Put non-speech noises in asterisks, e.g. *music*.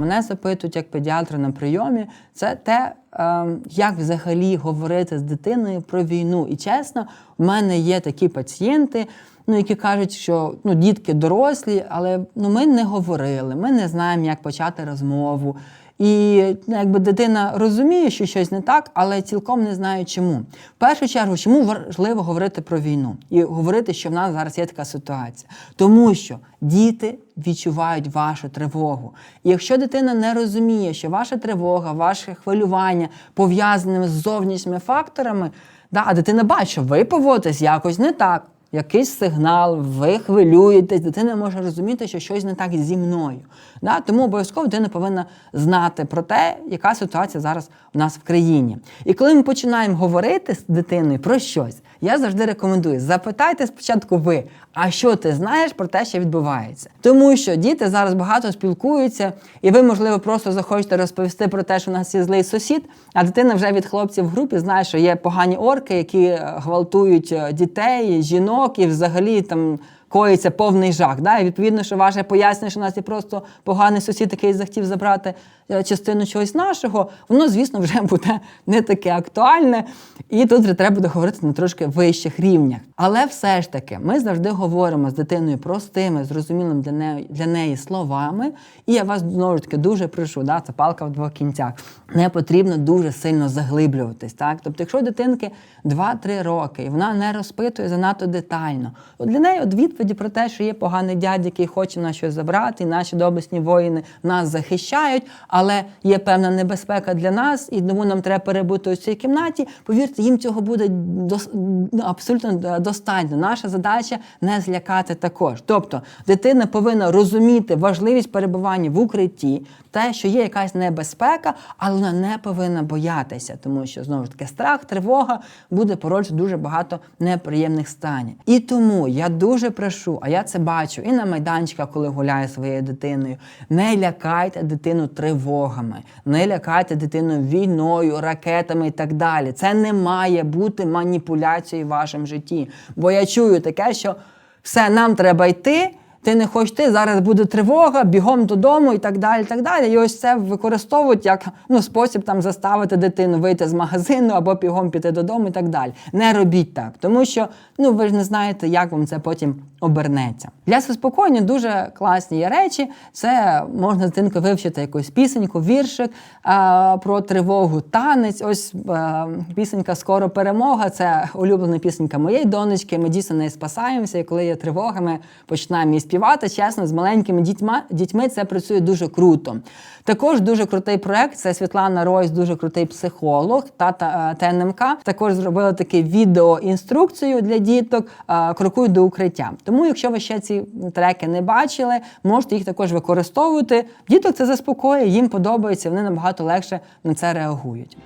мене запитують як педіатра на прийомі, це те, е, як взагалі говорити з дитиною про війну. І чесно, в мене є такі пацієнти, ну, які кажуть, що ну, дітки дорослі, але ну, ми не говорили, ми не знаємо, як почати розмову. І ну, якби дитина розуміє, що щось не так, але цілком не знає чому. В першу чергу, чому важливо говорити про війну і говорити, що в нас зараз є така ситуація, тому що діти відчувають вашу тривогу. І якщо дитина не розуміє, що ваша тривога, ваше хвилювання пов'язане з зовнішніми факторами, да, а дитина бачить, що ви поводитесь якось не так якийсь сигнал, ви хвилюєтесь, дитина може розуміти, що щось не так зі мною. Да? Тому обов'язково дитина повинна знати про те, яка ситуація зараз у нас в країні. І коли ми починаємо говорити з дитиною про щось, я завжди рекомендую запитайте спочатку ви, а що ти знаєш про те, що відбувається? Тому що діти зараз багато спілкуються, і ви, можливо, просто захочете розповісти про те, що у нас є злий сусід, а дитина вже від хлопців в групі знає, що є погані орки, які е, гвалтують е, дітей, жінок і взагалі там. Коїться повний жах. Да? І відповідно, що ваше пояснення, що у нас є просто поганий сусід, який захотів забрати частину чогось нашого, воно, звісно, вже *laughs* буде не таке актуальне. І тут вже треба буде говорити на трошки вищих рівнях. Але все ж таки, ми завжди говоримо з дитиною простими, зрозумілими для неї, для неї словами. І я вас знову ж таки дуже прошу, да, це палка в двох кінцях. Не потрібно дуже сильно заглиблюватись. Так? Тобто, якщо дитинки 2-3 роки і вона не розпитує занадто детально, то для неї от відповіді про те, що є поганий дядь, який хоче нас щось забрати, і наші доблесні воїни нас захищають, але є певна небезпека для нас, і тому нам треба перебути у цій кімнаті. Повірте, їм цього буде дос- ну, абсолютно достатньо. Наша задача не злякати також. Тобто дитина повинна розуміти важливість перебування в укритті, те, що є якась небезпека, але вона не повинна боятися, тому що знову ж таки страх, тривога буде породжувати дуже багато неприємних станів. І тому я дуже прошу, а я це бачу і на майданчиках, коли гуляю своєю дитиною. Не лякайте дитину тривогами, не лякайте дитину війною, ракетами і так далі. Це не має бути маніпуляцією в вашому житті. Бо я чую таке, що все, нам треба йти. Ти не хочеш ти, зараз буде тривога, бігом додому і так далі. І так далі. І ось це використовують як ну, спосіб там заставити дитину вийти з магазину або бігом піти додому і так далі. Не робіть так, тому що ну, ви ж не знаєте, як вам це потім обернеться. Для заспокоєння дуже класні є речі. Це можна з дитинкою вивчити якусь пісеньку, віршик а, про тривогу, танець. Ось а, пісенька Скоро перемога. Це улюблена пісенька моєї донечки. Ми дійсно нею спасаємося. І коли є тривога, ми починаємо її співати. Чесно, з маленькими дітьми, дітьми це працює дуже круто. Також дуже крутий проект. Це Світлана Ройс, дуже крутий психолог та, та ТНМК. Також зробила таке відеоінструкцію для діток а, Крокуй до укриття. Тому, якщо ви ще ці треки не бачили, можете їх також використовувати. Діток це заспокоює, їм подобається, вони набагато легше на це реагують.